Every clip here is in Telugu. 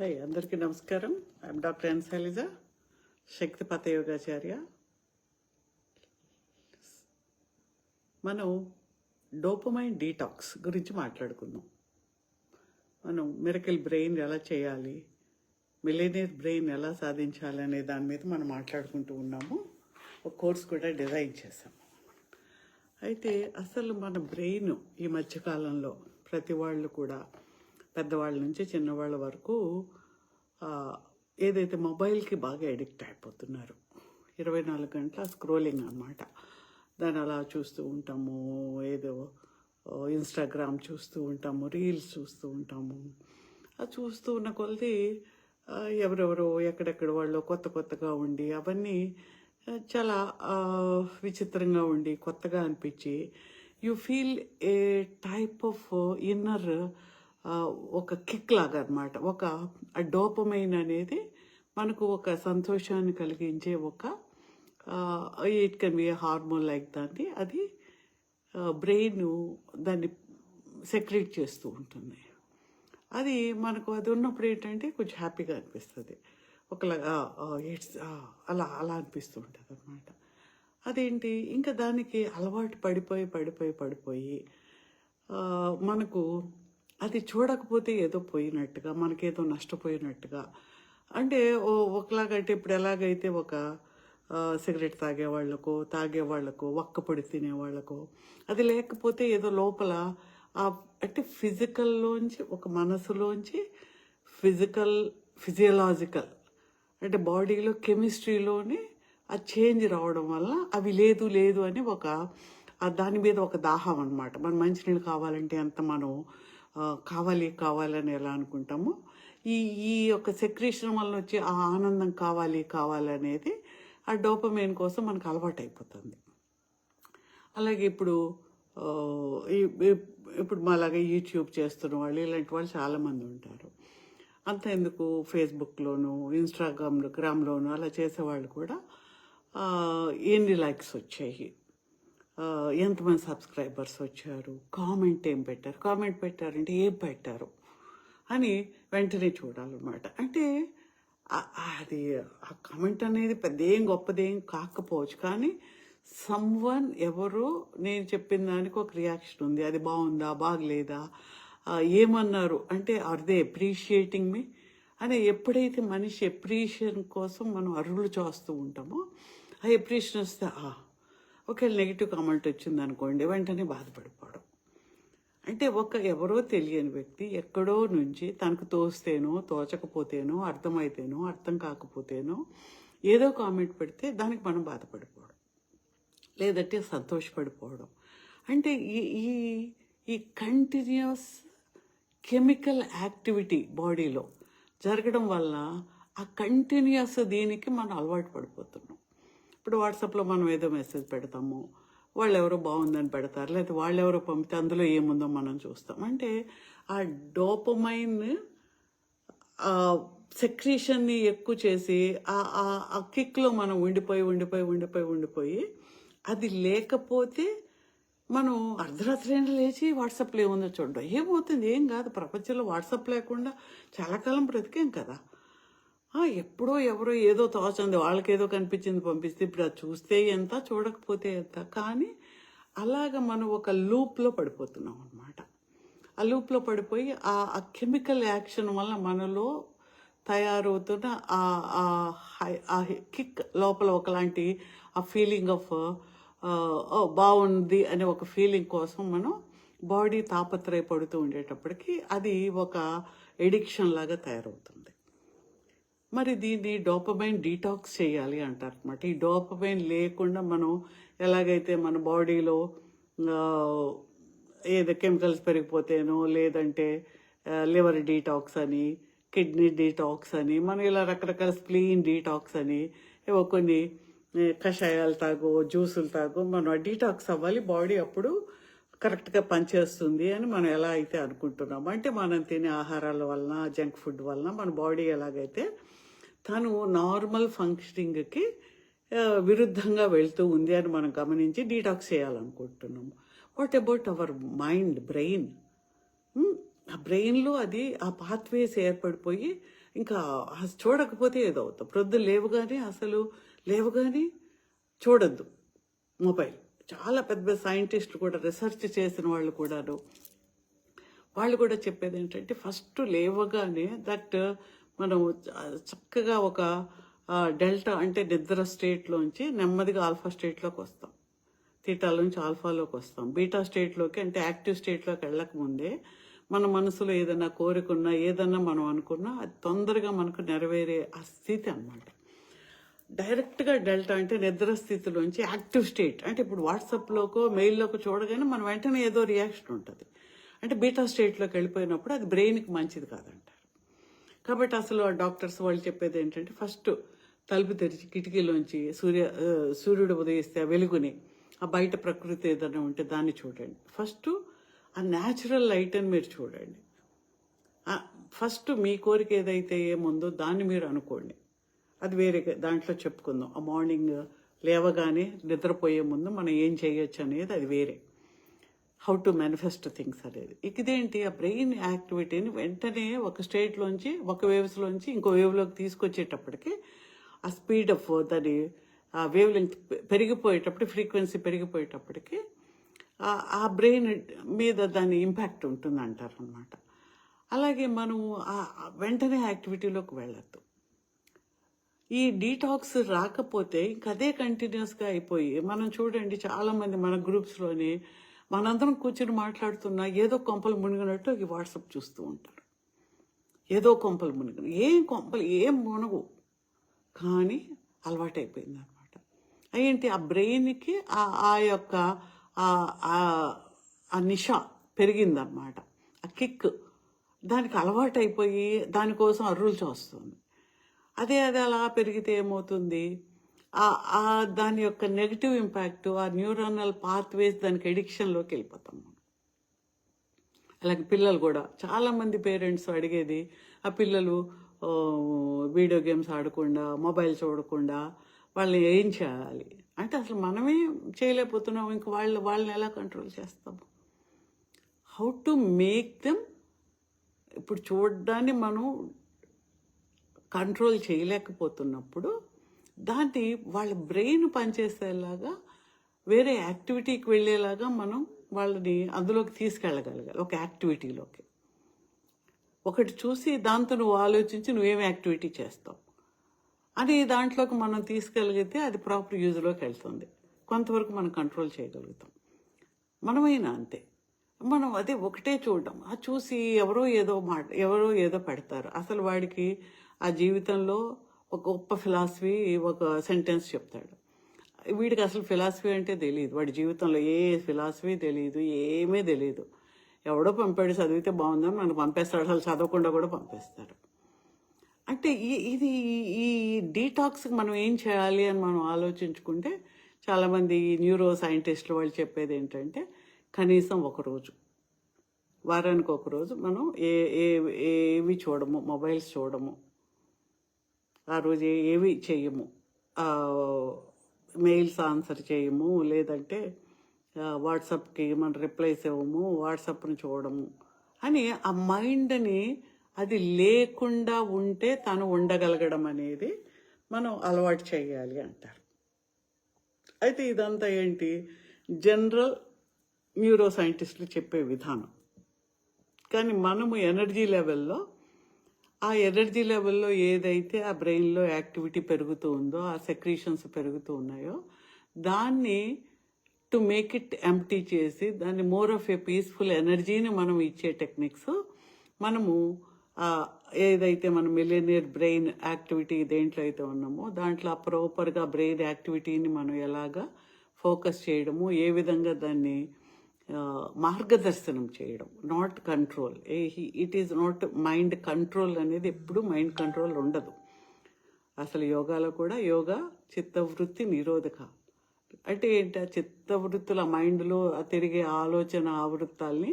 హై అందరికీ నమస్కారం. ఐఎమ్ డాక్టర్ ఎన్ శైలజ శక్తిపాత యోగాచార్య మనం డోపమైన్ డీటాక్స్ గురించి మాట్లాడుకుందాం. మనం మిరకల్ బ్రెయిన్ ఎలా చేయాలి మిలేనియర్ బ్రెయిన్ ఎలా సాధించాలి అనే దాని మీద మనం మాట్లాడుకుంటూ ఉన్నాము. ఒక కోర్స్ కూడా డిజైన్ చేసాము అయితే అసలు మన బ్రెయిన్ ఈ మధ్యకాలంలో ప్రతి వాళ్ళు కూడా పెద్దవాళ్ళ నుంచి చిన్నవాళ్ళ వరకు ఏదైతే మొబైల్కి బాగా అడిక్ట్ అయిపోతున్నారు ఇరవై నాలుగు గంటల స్క్రోలింగ్ అన్నమాట. దాన్ని అలా చూస్తూ ఉంటాము ఏదో ఇన్స్టాగ్రామ్ చూస్తూ ఉంటాము రీల్స్ చూస్తూ ఉంటాము. అది చూస్తూ ఉన్న కొలది ఎవరెవరో ఎక్కడెక్కడ వాళ్ళు కొత్త కొత్తగా ఉండి అవన్నీ చాలా విచిత్రంగా ఉండి కొత్తగా అనిపించి you feel a type of inner ఒక కిక్ లాగా అనమాట ఒక డోపమైన్ అనేది మనకు ఒక సంతోషాన్ని కలిగించే ఒక it can be hormone like దాన్ని. అది బ్రెయిన్ దాన్ని సెక్రేట్ చేస్తూ ఉంటుంది. అది మనకు అది ఉన్నప్పుడు ఏంటంటే కొంచెం హ్యాపీగా అనిపిస్తుంది. ఒకలాగా ఇట్స్ అలా అలా అనిపిస్తూ ఉంటుంది అనమాట అదేంటి? ఇంకా దానికి అలవాటు పడిపోయి పడిపోయి పడిపోయి మనకు అది చూడకపోతే ఏదో పోయినట్టుగా మనకేదో నష్టపోయినట్టుగా. అంటే ఓ ఒకలాగంటే ఇప్పుడు ఎలాగైతే ఒక సిగరెట్ తాగే వాళ్ళకు తాగే వాళ్ళకో ఒక్కపొడి తినే వాళ్ళకు అది లేకపోతే ఏదో లోపల ఆ అంటే ఫిజికల్లోంచి ఒక మనసులోంచి ఫిజికల్ ఫిజియలాజికల్ అంటే బాడీలో కెమిస్ట్రీలోనే ఆ చేంజ్ రావడం వల్ల అవి లేదు లేదు అని ఒక దాని మీద ఒక దాహం అనమాట మన మంచినీళ్ళు కావాలంటే అంత మనం కావాలి కావాలని ఎలా అనుకుంటామో ఈ ఈ యొక్క సెక్రేషన్ వల్ల వచ్చే ఆ ఆనందం కావాలి కావాలనేది ఆ డోపమైన్ కోసం మనకు అలవాటు అయిపోతుంది అలాగే ఇప్పుడు ఈ- ఇప్పుడు మాలాగా యూట్యూబ్ చేస్తున్న వాళ్ళు ఇలాంటి వాళ్ళు చాలామంది ఉంటారు. అంత ఎందుకు ఫేస్బుక్లోను ఇన్స్టాగ్రామ్లో గ్రామ్లోను అలా చేసేవాళ్ళు కూడా ఎన్ని లైక్స్ వచ్చాయి? ఎంతమంది సబ్స్క్రైబర్స్ వచ్చారు? కామెంట్ ఏం పెట్టారు? కామెంట్ పెట్టారంటే ఏం పెట్టారు? అని వెంటనే చూడాలన్నమాట. అంటే అది ఆ కామెంట్ అనేది పెద్ద ఏం గొప్పదేం కాకపోవచ్చు. కానీ సమ్వన్ ఎవరు నేను చెప్పిన దానికి ఒక రియాక్షన్ ఉంది. అది బాగుందా? బాగలేదా? ఏమన్నారు? అంటే ఆర్ దే అప్రిషియేటింగ్ మీ అని ఎప్పుడైతే మనిషి అప్రిషియేషన్ కోసం మనం అరువులు చేస్తూ ఉంటామో ఆ అప్రిషియేషన్ వస్తే ఆ ఒకవేళ నెగిటివ్ కామెంట్ వచ్చింది అనుకోండి వెంటనే బాధపడిపోవడం. అంటే ఒక ఎవరో తెలియని వ్యక్తి ఎక్కడో నుంచి తనకు తోస్తేనో తోచకపోతేనో అర్థమైతేనో అర్థం కాకపోతేనో ఏదో కామెంట్ పెడితే దానికి మనం బాధపడిపోవడం. లేదంటే సంతోషపడిపోవడం. అంటే ఈ ఈ ఈ కంటిన్యూస్ కెమికల్ యాక్టివిటీ బాడీలో జరగడం వల్ల ఆ కంటిన్యూస్ దీనికి మనం అలవాటు పడిపోతున్నాం. ఇప్పుడు వాట్సాప్లో మనం ఏదో మెసేజ్ పెడతాము వాళ్ళు ఎవరో బాగుందని పెడతారు లేకపోతే వాళ్ళు ఎవరో పంపితే అందులో ఏముందో మనం చూస్తాం. అంటే ఆ డోపమైన్ సెక్రీషన్ని ఎక్కువ చేసి ఆ ఆ- కిక్లో మనం ఉండిపోయి ఉండిపోయి ఉండిపోయి ఉండిపోయి అది లేకపోతే మనం అర్ధరాత్రి లేచి వాట్సాప్లో ఏముందో చూడడం. ఏమవుతుంది? ఏం కాదు. ప్రపంచంలో వాట్సాప్ లేకుండా చాలా కాలం బ్రతికేం కదా. ఎప్పుడో ఎవరో ఏదో తోచంది వాళ్ళకి ఏదో కనిపించింది పంపిస్తే ఇప్పుడు అది చూస్తే ఎంత చూడకపోతే ఎంత. కానీ అలాగ మనం ఒక లూప్లో పడిపోతున్నాం అనమాట ఆ లూప్లో పడిపోయి ఆ కెమికల్ యాక్షన్ వల్ల మనలో తయారవుతున్న ఆ హై- ఆ కిక్ లోపల ఒకలాంటి ఆ ఫీలింగ్ ఆఫ్ బాగుంది అనే ఒక ఫీలింగ్ కోసం మనం బాడీ తాపత్రయపడుతూ ఉండేటప్పటికి అది ఒక ఎడిక్షన్ లాగా తయారవుతుంది. మరి దీన్ని డోపమైన్ డీటాక్స్ చేయాలి అంటారు అనమాట ఈ డోపమైన్ లేకుండా మనం ఎలాగైతే మన బాడీలో ఏదో కెమికల్స్ పెరిగిపోతేనో లేదంటే లివర్ డీటాక్స్ అని కిడ్నీ డీటాక్స్ అని మనం ఇలా రకరకాల స్ప్లీన్ డీటాక్స్ అని ఏవో కొన్ని కషాయాలు తాగు జ్యూసులు తాగు మనం డీటాక్స్ అవ్వాలి. బాడీ అప్పుడు కరెక్ట్గా పనిచేస్తుంది అని మనం ఎలా అయితే అనుకుంటున్నాం అంటే మనం తినే ఆహారాల వలన జంక్ ఫుడ్ వలన మన బాడీ ఎలాగైతే తను నార్మల్ ఫంక్షనింగ్కి విరుద్ధంగా వెళ్తూ ఉంది అని మనం గమనించి డీటాక్స్ చేయాలనుకుంటున్నాము. What about our mind brain ఆ బ్రెయిన్లో అది ఆ పాత్వేస్ ఏర్పడిపోయి ఇంకా అసలు చూడకపోతే ఏదో అవుతాం. ప్రొద్దు లేవుగానే అసలు లేవుగానే చూడద్దు. మొబైల్. చాలా పెద్ద పెద్ద సైంటిస్టులు కూడా రీసెర్చ్ చేసిన వాళ్ళు కూడాను. వాళ్ళు కూడా చెప్పేది ఏంటంటే ఫస్ట్ లేవగానే దట్ మనం చక్కగా ఒక డెల్టా అంటే నిద్ర స్టేట్లోంచి నెమ్మదిగా ఆల్ఫా స్టేట్లోకి వస్తాం. తీటాల నుంచి ఆల్ఫాలోకి వస్తాం. బీటా స్టేట్లోకి అంటే యాక్టివ్ స్టేట్లోకి వెళ్ళక ముందే మన మనసులో ఏదైనా కోరికున్నా ఏదన్నా మనం అనుకున్నా అది తొందరగా మనకు నెరవేరే ఆ స్థితి అన్నమాట. డైరెక్ట్గా డెల్టా అంటే నిద్ర స్థితిలోంచి యాక్టివ్ స్టేట్. అంటే ఇప్పుడు వాట్సాప్లోకో మెయిల్లోకో చూడగానే మనం వెంటనే ఏదో రియాక్షన్ ఉంటుంది. అంటే బీటా స్టేట్లోకి వెళ్ళిపోయినప్పుడు అది బ్రెయిన్కి మంచిది కాదంట. కాబట్టి అసలు ఆ డాక్టర్స్ వాళ్ళు చెప్పేది ఏంటంటే ఫస్ట్ తలుపు తెరిచి కిటికీలోంచి సూర్య సూర్యుడు ఉదయిస్తే ఆ వెలుగుని ఆ బయట ప్రకృతి ఏదైనా ఉంటే దాన్ని చూడండి. ఫస్ట్ ఆ న్యాచురల్ లైట్ అని మీరు చూడండి. ఫస్ట్ మీ కోరిక ఏదైతే ఏముందో దాన్ని మీరు అనుకోండి. అది వేరే దాంట్లో చెప్పుకుందాం. ఆ మార్నింగ్ లేవగానే నిద్రపోయే ముందు మనం ఏం చేయొచ్చు అనేది అది వేరే. హౌ టు మేనిఫెస్ట్ థింగ్స్ అనేది. ఇక ఇదేంటి? ఆ బ్రెయిన్ యాక్టివిటీని వెంటనే ఒక స్టేట్లోంచి ఒక వేవ్స్లోంచి ఇంకో వేవ్లోకి తీసుకొచ్చేటప్పటికి ఆ స్పీడ్ ఆఫ్ దాని ఆ వేవ్ లెంగ్త్ పెరిగిపోయేటప్పుడు ఫ్రీక్వెన్సీ పెరిగిపోయేటప్పటికి ఆ- బ్రెయిన్ మీద దాని ఇంపాక్ట్ ఉంటుంది అంటారు అనమాట అలాగే మనం ఆ- వెంటనే యాక్టివిటీలోకి వెళ్ళద్దు. ఈ డీటాక్స్ రాకపోతే ఇంక అదే కంటిన్యూస్గా అయిపోయి మనం చూడండి చాలామంది మన గ్రూప్స్లోని మనందరం కూర్చొని మాట్లాడుతున్నా ఏదో కొంపలు మునిగినట్టు ఈ వాట్సాప్ చూస్తూ ఉంటారు ఏదో కొంపలు మునిగిన ఏం కొంపలు ఏం మునగు కానీ అలవాటైపోయింది అనమాట ఏంటి ఆ బ్రెయిన్కి ఆ ఆ యొక్క ఆ- ఆ- నిష పెరిగిందనమాట ఆ కిక్ దానికి అలవాటైపోయి దానికోసం అర్రులు చూస్తుంది అదే అది అలా పెరిగితే ఏమవుతుంది? దాని యొక్క నెగిటివ్ ఇంపాక్ట్ ఆ న్యూరానల్ పాత్వేస్ దానికి ఎడిక్షన్లోకి వెళ్ళిపోతాం మనం. అలాగే పిల్లలు కూడా చాలామంది పేరెంట్స్ అడిగేది ఆ పిల్లలు వీడియో గేమ్స్ ఆడకుండా మొబైల్ చూడకుండా వాళ్ళని ఏం చేయాలి? అంటే అసలు మనమే చేయలేకపోతున్నాం ఇంక వాళ్ళు వాళ్ళని ఎలా కంట్రోల్ చేస్తాము హౌ టు మేక్ దెమ్ ఇప్పుడు చూడడాన్ని మనం కంట్రోల్ చేయలేకపోతున్నప్పుడు దాన్ని వాళ్ళ బ్రెయిన్ పనిచేసేలాగా వేరే యాక్టివిటీకి వెళ్ళేలాగా మనం వాళ్ళని అందులోకి తీసుకెళ్ళగలగాలి ఒక యాక్టివిటీలోకి. ఒకటి చూసి దాంతో నువ్వు ఆలోచించి నువ్వేం యాక్టివిటీ చేస్తావు? అని దాంట్లోకి మనం తీసుకెళ్ళగితే అది ప్రాపర్ యూజ్లోకి వెళ్తుంది. కొంతవరకు మనం కంట్రోల్ చేయగలుగుతాం. మనమైనా అంతే. మనం అదే ఒకటే చూడడం. ఆ చూసి ఎవరో ఏదో మాట ఎవరో ఏదో పెడతారు. అసలు వాడికి ఆ జీవితంలో ఒక గొప్ప ఫిలాసఫీ ఒక సెంటెన్స్ చెప్తాడు. వీడికి అసలు ఫిలాసఫీ అంటే తెలియదు వాడి జీవితంలో ఏ ఫిలాసఫీ తెలియదు ఏమీ తెలియదు ఎవడో పంపాడు చదివితే బాగుందని మనకు పంపేస్తాడు. అసలు చదవకుండా కూడా పంపేస్తారు అంటే ఈ- ఇది ఈ డీటాక్స్కి మనం ఏం చేయాలి అని మనం ఆలోచించుకుంటే చాలామంది న్యూరో సైంటిస్టులు వాళ్ళు చెప్పేది ఏంటంటే కనీసం ఒకరోజు వారానికి ఒక రోజు మనం ఏ ఏ ఏవి చూడము మొబైల్స్ చూడము ఆ రోజు ఏవి చేయము. మెయిల్స్ ఆన్సర్ చేయము లేదంటే వాట్సాప్కి మనం రిప్లైస్ ఇవ్వము వాట్సాప్ని చూడము. అని ఆ మైండ్ని అది లేకుండా ఉంటే తను ఉండగలగడం అనేది మనం అలవాటు చేయాలి అంటారు. అయితే ఇదంతా ఏంటి? జనరల్ న్యూరో సైంటిస్టులు చెప్పే విధానం. కానీ మనము ఎనర్జీ లెవెల్లో ఆ ఎనర్జీ లెవెల్లో ఏదైతే ఆ బ్రెయిన్లో యాక్టివిటీ పెరుగుతూ ఉందో ఆ సెక్రీషన్స్ పెరుగుతూ ఉన్నాయో దాన్ని టు మేక్ ఇట్ ఎంప్టీ చేసి దాన్ని మోర్ ఆఫ్ ఏ పీస్ఫుల్ ఎనర్జీని మనం ఇచ్చే టెక్నిక్స్ మనము ఏదైతే మనం మిలినియర్ బ్రెయిన్ యాక్టివిటీ దేంట్లో అయితే ఉన్నామో దాంట్లో ప్రాపర్గా బ్రెయిన్ యాక్టివిటీని మనం ఎలాగా ఫోకస్ చేయడము ఏ విధంగా దాన్ని మార్గదర్శనం చేయడం not control it is not mind control అనేది ఎప్పుడు మైండ్ కంట్రోల్ ఉండదు. అసలు యోగాలో కూడా యోగా చిత్తవృత్తి నిరోధక. అంటే ఏంటి? ఆ చిత్తవృత్తుల మైండ్లో తిరిగే ఆలోచన ఆవృత్తాల్ని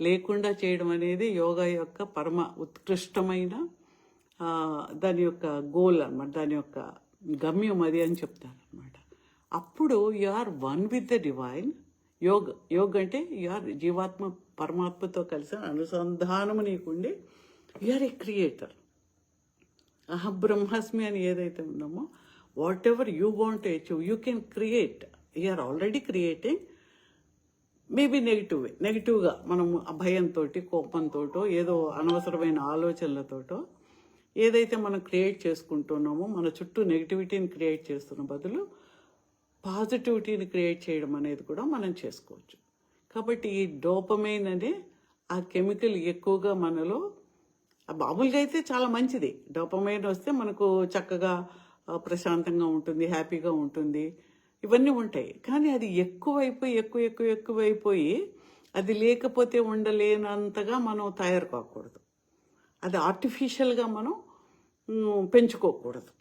లేకుండా చేయడం అనేది యోగా యొక్క పరమ ఉత్కృష్టమైన దాని యొక్క గోల్ అనమాట దాని యొక్క గమ్యం అది అని చెప్తారనమాట అప్పుడు you are one with the divine yoga yoga అంటే యు ఆర్ జీవాత్మ పరమాత్మతో కలిసి అనుసంధానము నీకుండి యూఆర్ ఏ క్రియేటర్ అహం బ్రహ్మాస్మి అని ఏదైతే ఉన్నామో whatever you want achieve you can create you're already creating maybe negative నెగిటివ్గా మనం భయంతో కోపంతో ఏదో అనవసరమైన ఆలోచనలతోటో ఏదైతే మనం క్రియేట్ చేసుకుంటున్నామో మన చుట్టూ నెగిటివిటీని క్రియేట్ చేస్తున్న బదులు పాజిటివిటీని క్రియేట్ చేయడం అనేది కూడా మనం చేసుకోవచ్చు. కాబట్టి ఈ డోపమైన్ అనే ఆ కెమికల్ ఎక్కువగా మనలో ఆ మామూలుగా అయితే చాలా మంచిది. డోపమైన్ వస్తే మనకు చక్కగా ప్రశాంతంగా ఉంటుంది హ్యాపీగా ఉంటుంది. ఇవన్నీ ఉంటాయి. కానీ అది ఎక్కువైపోయి ఎక్కువ ఎక్కువ ఎక్కువైపోయి అది లేకపోతే ఉండలేనంతగా మనం తయారు కాకూడదు. అది ఆర్టిఫిషియల్గా మనం పెంచుకోకూడదు.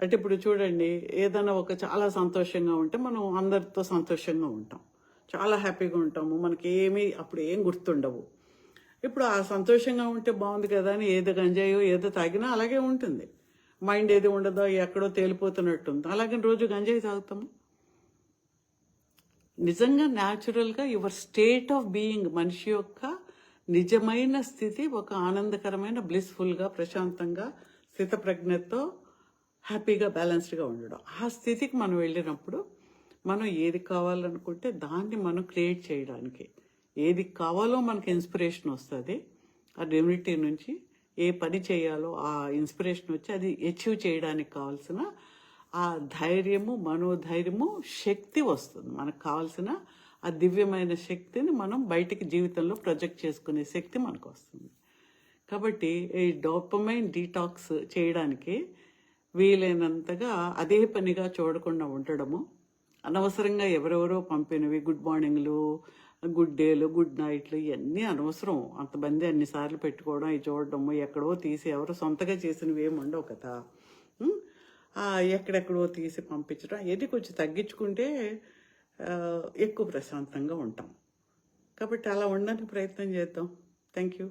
అంటే ఇప్పుడు చూడండి ఏదైనా ఒక చాలా సంతోషంగా ఉంటే మనం అందరితో సంతోషంగా ఉంటాం. చాలా హ్యాపీగా ఉంటాము. మనకి ఏమీ అప్పుడు ఏం గుర్తుండవు. ఇప్పుడు ఆ సంతోషంగా ఉంటే బాగుంది కదా అని ఏదో గంజాయో ఏదో తాగినా అలాగే ఉంటుంది. మైండ్ ఏది ఉండదో ఎక్కడో తేలిపోతున్నట్టుంది. అలాగే రోజు గంజాయి తాగుతాము. నిజంగా న్యాచురల్గా యువర్ స్టేట్ ఆఫ్ బీయింగ్ మనిషి యొక్క నిజమైన స్థితి ఒక ఆనందకరమైన బ్లిస్ఫుల్గా ప్రశాంతంగా స్థితప్రజ్ఞతో హ్యాపీగా బ్యాలెన్స్డ్గా ఉండడం. ఆ స్థితికి మనం వెళ్ళినప్పుడు మనం ఏది కావాలనుకుంటే దాన్ని మనం క్రియేట్ చేయడానికి. ఏది కావాలో మనకి ఇన్స్పిరేషన్ వస్తుంది ఆ రెమ్యూనిటీ నుంచి ఏ పని చేయాలో ఆ ఇన్స్పిరేషన్ వచ్చి అది అచీవ్ చేయడానికి కావాల్సిన ఆ ధైర్యము మనోధైర్యము శక్తి వస్తుంది. మనకు కావాల్సిన ఆ దివ్యమైన శక్తిని మనం బయటికి జీవితంలో ప్రొజెక్ట్ చేసుకునే శక్తి మనకు వస్తుంది. కాబట్టి ఈ డోపమైన్ డీటాక్స్ చేయడానికి వీలైనంతగా అదే పనిగా చూడకుండా ఉండడము అనవసరంగా ఎవరెవరో పంపినవి గుడ్ మార్నింగ్లు గుడ్ డేలు గుడ్ నైట్లు ఇవన్నీ అనవసరం. అంతమంది అన్నిసార్లు పెట్టుకోవడం ఇవి చూడడము ఎక్కడో తీసి ఎవరో సొంతగా చేసినవి ఏమి ఉండవు కదా. ఎక్కడెక్కడో తీసి పంపించడం ఇది కొంచెం తగ్గించుకుంటే ఎక్కువ ప్రశాంతంగా ఉంటాం. కాబట్టి అలా ఉండడానికి ప్రయత్నం చేద్దాం. Thank you